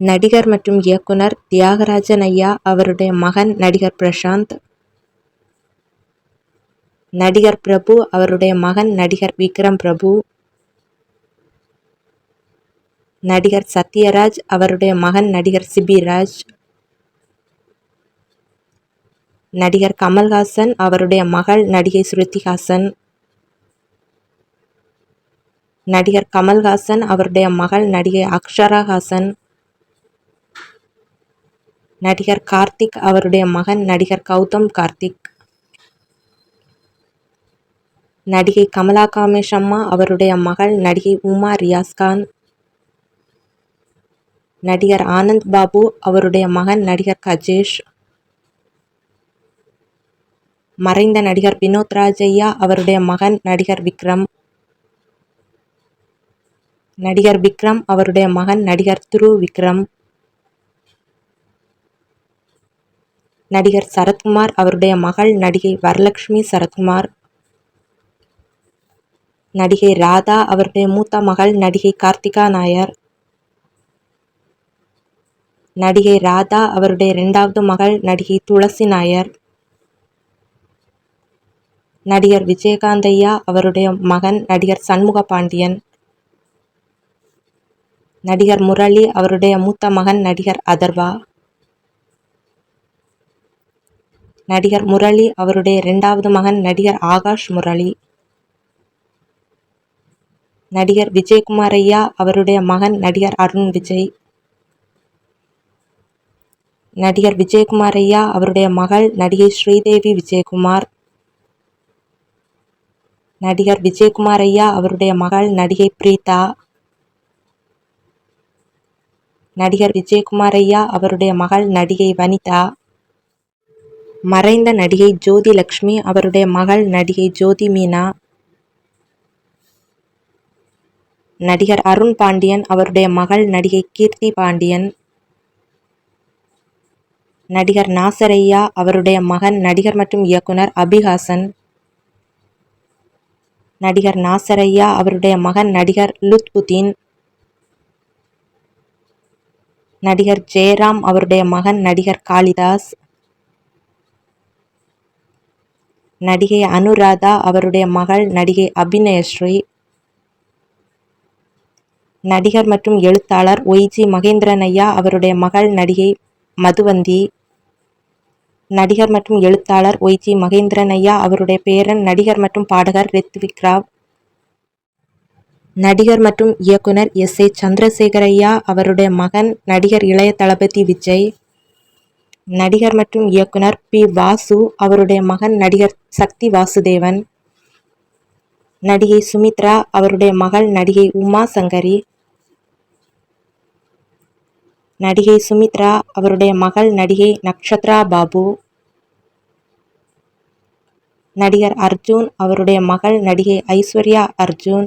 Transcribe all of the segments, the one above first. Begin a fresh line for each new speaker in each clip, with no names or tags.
நடிகர் மற்றும் இயக்குனர் தியாகராஜன் ஐயா அவருடைய மகன் நடிகர் பிரசாந்த். நடிகர் பிரபு அவருடைய மகன் நடிகர் விக்ரம் பிரபு. நடிகர் சத்யராஜ் அவருடைய மகன் நடிகர் சிபிராஜ். நடிகர் கமல்ஹாசன் அவருடைய மகள் நடிகை ஸ்ருதிஹாசன். நடிகர் கமல்ஹாசன் அவருடைய மகள் நடிகை அக்ஷரா ஹாசன் நடிகர் கார்த்திக் அவருடைய மகன் நடிகர் கௌதம் கார்த்திக். நடிகை கமலா காமேஷ் அம்மா அவருடைய மகள் நடிகை உமா ரியாஸ்கான் நடிகர் ஆனந்த் பாபு அவருடைய மகன் நடிகர் கஜேஷ். மறைந்த நடிகர் வினோத் ராஜையா அவருடைய மகன் நடிகர் விக்ரம். நடிகர் விக்ரம் அவருடைய மகன் நடிகர் துரு விக்ரம் நடிகர் சரத்குமார் அவருடைய மகள் நடிகை வரலட்சுமி சரத்குமார் நடிகை ராதா அவருடைய மூத்த மகள் நடிகை கார்த்திகா நாயர் நடிகை ராதா அவருடைய இரண்டாவது மகள் நடிகை துளசி நாயர் நடிகர் விஜயகாந்தையா அவருடைய மகன் நடிகர் சண்முக பாண்டியன் நடிகர் முரளி அவருடைய மூத்த மகன் நடிகர் அதர்வா நடிகர் முரளி அவருடைய இரண்டாவது மகன் நடிகர் ஆகாஷ் முரளி. நடிகர் விஜயகுமார் ஐயா அவருடைய மகன் நடிகர் அருண் விஜய். நடிகர் விஜயகுமார் ஐயா அவருடைய மகள் நடிகை ஸ்ரீதேவி விஜயகுமார். நடிகர் விஜயகுமார் ஐயா அவருடைய மகள் நடிகை பிரீதா. நடிகர் விஜயகுமார் ஐயா அவருடைய மகள் நடிகை வனிதா. மறைந்த நடிகை ஜோதி லக்ஷ்மி அவருடைய மகள் நடிகை ஜோதி மீனா. நடிகர் அருண் பாண்டியன் அவருடைய மகள் நடிகை கீர்த்தி பாண்டியன். நடிகர் நாசரையா அவருடைய மகன் நடிகர் மற்றும் இயக்குனர் அபிஹாசன். நடிகர் நாசரையா அவருடைய மகன் நடிகர் லுத்புதீன் நடிகர் ஜெயராம் அவருடைய மகன் நடிகர் காளிதாஸ். நடிகை அனுராதா அவருடைய மகள் நடிகை அபிநயஸ்ரீ நடிகர் மற்றும் எழுத்தாளர் ஒய்ஜி மகேந்திரன் ஐயா அவருடைய மகள் நடிகை மதுவந்தி நடிகர் மற்றும் எழுத்தாளர் ஒய்ஜி மகேந்திரன் ஐயா அவருடைய பேரன் நடிகர் மற்றும் பாடகர் ரித்விக் ராவ் நடிகர் மற்றும் இயக்குனர் எஸ் ஏ சந்திரசேகர் ஐயா அவருடைய மகன் நடிகர் இளைய தளபதி விஜய் நடிகர் மற்றும் இயக்குனர் பி. வாசு அவருடைய மகன் நடிகர் சக்தி வாசுதேவன். நடிகை சுமித்ரா அவருடைய மகள் நடிகை உமா சங்கரி. நடிகை சுமித்ரா அவருடைய மகள் நடிகை நக்ஷத்ரா பாபு. நடிகர் அர்ஜுன் அவருடைய மகள் நடிகை ஐஸ்வர்யா அர்ஜுன்.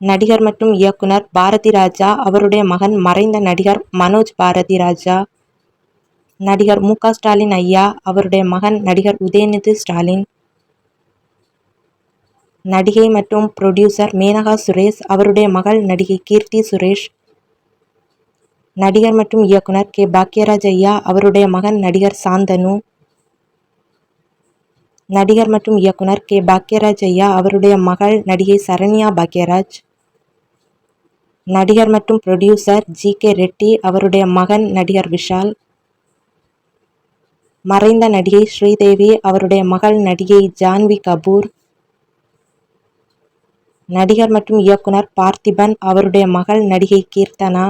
நடிகர் மற்றும் இயக்குனர் பாரதி ராஜா அவருடைய மகன் மறைந்த நடிகர் மனோஜ் பாரதி ராஜா நடிகர் மு ஸ்டாலின் ஐயா அவருடைய மகன் நடிகர் உதயநிதி ஸ்டாலின் நடிகை மற்றும் புரொடியூசர் மேனகா சுரேஷ் அவருடைய மகள் நடிகை கீர்த்தி சுரேஷ் நடிகர் மற்றும் இயக்குனர் கே பாக்யராஜ் ஐயா அவருடைய மகன் நடிகர் சாந்தனு நடிகர் மற்றும் இயக்குனர் கே பாக்யராஜ் ஐயா அவருடைய மகள் நடிகை சரண்யா பாக்யராஜ் நடிகர் மற்றும் புரொடியூசர் ஜி கே ரெட்டி அவருடைய மகன் நடிகர் விஷால். மறைந்த நடிகை ஸ்ரீதேவி அவருடைய மகள் நடிகை ஜான்வி கபூர். நடிகர் மற்றும் இயக்குனர் பார்த்திபன் அவருடைய மகள் நடிகை கீர்த்தனா.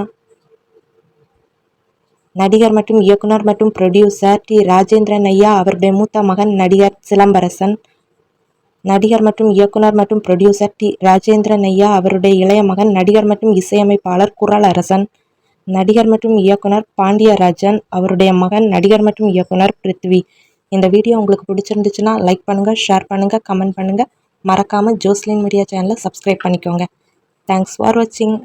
நடிகர் மற்றும் இயக்குனர் மற்றும் புரொடியூசர் டி ராஜேந்திரன் ஐயா அவருடைய மூத்த மகன் நடிகர் சிலம்பரசன். நடிகர் மற்றும் இயக்குனர் மற்றும் ப்ரொடியூசர் டி. ராஜேந்திரன் ஐயா அவருடைய இளைய மகன் நடிகர் மற்றும் இசையமைப்பாளர் குரல் அரசன் நடிகர் மற்றும் இயக்குனர் பாண்டியராஜன் அவருடைய மகன் நடிகர் மற்றும் இயக்குனர் பிருத்வி. இந்த வீடியோ உங்களுக்கு பிடிச்சிருந்துச்சுன்னா லைக் பண்ணுங்கள் ஷேர் பண்ணுங்கள் கமெண்ட் பண்ணுங்கள் மறக்காமல் ஜோஸ்லின் மீடியா சேனலை சப்ஸ்கிரைப் பண்ணிக்கோங்க. தேங்க்ஸ் ஃபார் வாட்சிங்